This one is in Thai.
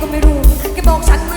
ก็ไม่รู้แกบอกฉัน